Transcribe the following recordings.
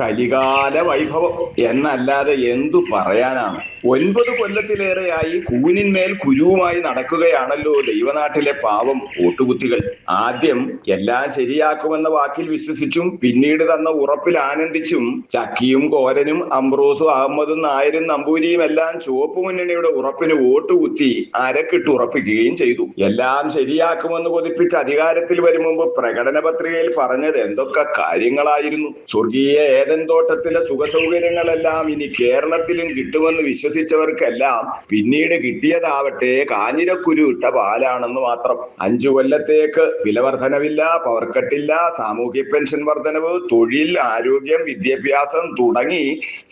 കലികാല വൈഭവം എന്നല്ലാതെ എന്തു പറയാനാണ്? ഒൻപത് കൊല്ലത്തിലേറെയായി കൂനിന്മേൽ കുരുവുമായി നടക്കുകയാണല്ലോ ദൈവനാട്ടിലെ പാവം ഓട്ടുകുത്തികൾ. ആദ്യം എല്ലാം ശരിയാക്കുമെന്ന വാക്കിൽ വിശ്വസിച്ചും പിന്നീട് തന്ന ഉറപ്പിൽ ആനന്ദിച്ചും ചക്കിയും കോരനും അംബ്രോസും അഹമ്മദും നായരും നമ്പൂരിയും എല്ലാം ചുവപ്പ് മുന്നണിയുടെ ഉറപ്പിന് വോട്ടുകുത്തി അരക്കിട്ട് ഉറപ്പിക്കുകയും ചെയ്തു. എല്ലാം ശരിയാക്കുമെന്ന് കൊതിപ്പിച്ച് അധികാരത്തിൽ വരും മുമ്പ് പ്രകടന പത്രികയിൽ പറഞ്ഞത് എന്തൊക്കെ കാര്യങ്ങളായിരുന്നു? സ്വർഗീയ ഏതൻ തോട്ടത്തിലെ സുഖസൗകര്യങ്ങളെല്ലാം ഇനി കേരളത്തിലും കിട്ടുമെന്ന് വിശ്വസിച്ചവർക്കെല്ലാം പിന്നീട് കിട്ടിയതാവട്ടെ കാഞ്ഞിരക്കുരു ഇട്ട പാലാണെന്ന് മാത്രം. അഞ്ചു കൊല്ലത്തേക്ക് വില വർധനവില്ല പവർ സാമൂഹ്യ പെൻഷൻ വർധനവ് തൊഴിൽ ആരോഗ്യം വിദ്യാഭ്യാസം തുടങ്ങി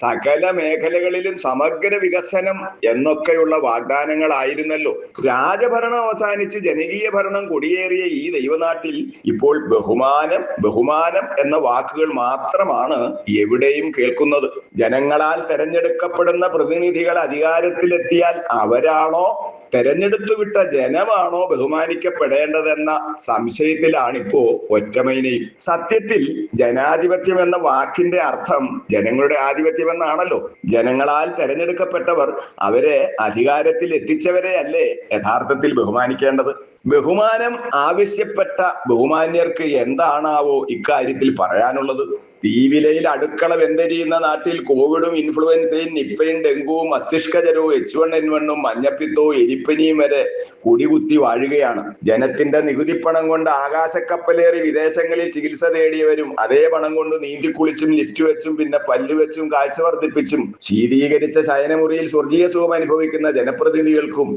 സകല മേഖലകളിലും സമഗ്ര വികസനം എന്നൊക്കെയുള്ള വാഗ്ദാനങ്ങളായിരുന്നല്ലോ. രാജഭരണം അവസാനിച്ച് ജനകീയ ഭരണം കൊടിയേറിയ ഈ ദൈവനാട്ടിൽ ഇപ്പോൾ ബഹുമാനം ബഹുമാനം എന്ന വാക്കുകൾ മാത്രമാണ് എവിടെയും കേൾക്കുന്നത്. ജനങ്ങളാൽ തെരഞ്ഞെടുക്കപ്പെടുന്ന പ്രതിനിധികൾ അധികാരത്തിലെത്തിയാൽ അവരാണോ തെരഞ്ഞെടുത്തു വിട്ട ജനമാണോ ബഹുമാനിക്കപ്പെടേണ്ടതെന്ന സംശയത്തിലാണിപ്പോ ഒറ്റമൈനയും സത്യത്തിൽ ജനാധിപത്യം എന്ന വാക്കിന്റെ അർത്ഥം ജനങ്ങളുടെ ആധിപത്യം എന്നാണല്ലോ ജനങ്ങളാൽ തെരഞ്ഞെടുക്കപ്പെട്ടവർ അവരെ അധികാരത്തിൽ എത്തിച്ചവരെ അല്ലേ യഥാർത്ഥത്തിൽ ബഹുമാനിക്കേണ്ടത്? ബഹുമാനം ആവശ്യപ്പെട്ട ബഹുമാന്യർക്ക് എന്താണാവോ ഇക്കാര്യത്തിൽ പറയാനുള്ളത്? തീവിലയിൽ അടുക്കള വെന്തരിയുന്ന നാട്ടിൽ കോവിഡും ഇൻഫ്ലുവൻസയും നിപ്പയും ഡെങ്കുവും മസ്തിഷ്കജരവും എച്ച് വൺ എൻ വണ്ണും മഞ്ഞപ്പിത്തവും എരിപ്പനിയും വരെ കുടികുത്തി വാഴുകയാണ്. ജനത്തിന്റെ നികുതിപ്പണം കൊണ്ട് ആകാശക്കപ്പലേറി വിദേശങ്ങളിൽ ചികിത്സ തേടിയവരും അതേ പണം കൊണ്ട് നീന്തി കുളിച്ചും ലിഫ്റ്റ് വെച്ചും പിന്നെ പല്ലുവെച്ചും കാഴ്ച വർദ്ധിപ്പിച്ചും ശീതീകരിച്ച ശയനമുറിയിൽ സ്വർഗീയ സുഖം അനുഭവിക്കുന്ന ജനപ്രതിനിധികൾക്കും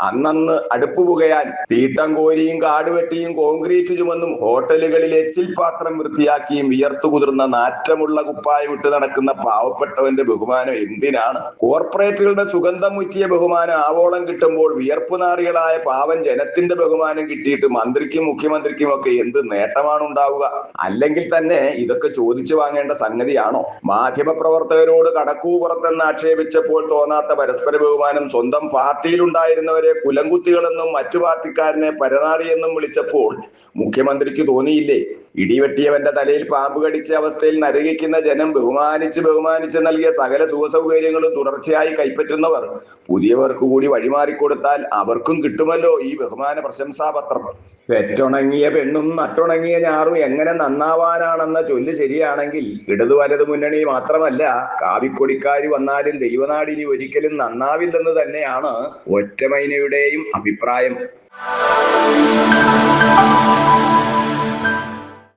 അന്നന്ന് അടുപ്പ് പുകയാൻ തീട്ടം കോരിയും കാടുവെട്ടിയും കോൺക്രീറ്റ് ചുമന്നും ഹോട്ടലുകളിൽ എച്ചിൽ പാത്രം വൃത്തിയാക്കിയും വിയർത്തു കുതിർന്ന നാറ്റമുള്ള കുപ്പായം ഇട്ട് നടക്കുന്ന പാവപ്പെട്ടവന്റെ ബഹുമാനം എന്തിനാണ്? കോർപ്പറേറ്റുകളുടെ സുഗന്ധം മുറ്റിയ ബഹുമാനം ആവോളം കിട്ടുമ്പോൾ വിയർപ്പുനാറികളായ പാവൻ പാവം ജനത്തിന്റെ ബഹുമാനം കിട്ടിയിട്ട് മന്ത്രിക്കും മുഖ്യമന്ത്രിക്കും ഒക്കെ എന്ത് നേട്ടമാണ് ഉണ്ടാവുക? അല്ലെങ്കിൽ തന്നെ ഇതൊക്കെ ചോദിച്ചു വാങ്ങേണ്ട സംഗതിയാണോ? മാധ്യമ പ്രവർത്തകരോട് കടക്കൂ പുറത്തെന്ന് ആക്ഷേപിച്ചപ്പോൾ തോന്നാത്ത പരസ്പര ബഹുമാനം സ്വന്തം പാർട്ടിയിലുണ്ടായിരുന്നവരെ കുലങ്കുത്തികളെന്നും മറ്റു പാർട്ടിക്കാരനെ പരനാറിയെന്നും വിളിച്ചപ്പോൾ മുഖ്യമന്ത്രിക്ക് തോന്നിയില്ലേ? ഇടിവെട്ടിയവന്റെ തലയിൽ പാമ്പ് കടിച്ച അവസ്ഥയിൽ നരകിക്കുന്ന ജനം ബഹുമാനിച്ച് ബഹുമാനിച്ച് നൽകിയ സകല സുഖസൗകര്യങ്ങളും തുടർച്ചയായി കൈപ്പറ്റുന്നവർ പുതിയവർക്ക് കൂടി വഴിമാറിക്കൊടുത്താൽ അവർക്കും കിട്ടുമല്ലോ ഈ ബഹുമാന പ്രശംസാപത്രം. പെറ്റുണങ്ങിയ പെണ്ണും നട്ടുണങ്ങിയ ഞാറും എങ്ങനെ നന്നാവാനാണെന്ന ചൊല്ല് ശരിയാണെങ്കിൽ ഇടതു വലതു മുന്നണി മാത്രമല്ല കാവിക്കൊടിക്കാരി വന്നാലും ദൈവനാടിനി ഒരിക്കലും നന്നാവില്ലെന്ന് തന്നെയാണ് ഒറ്റമൈനയുടെയും അഭിപ്രായം.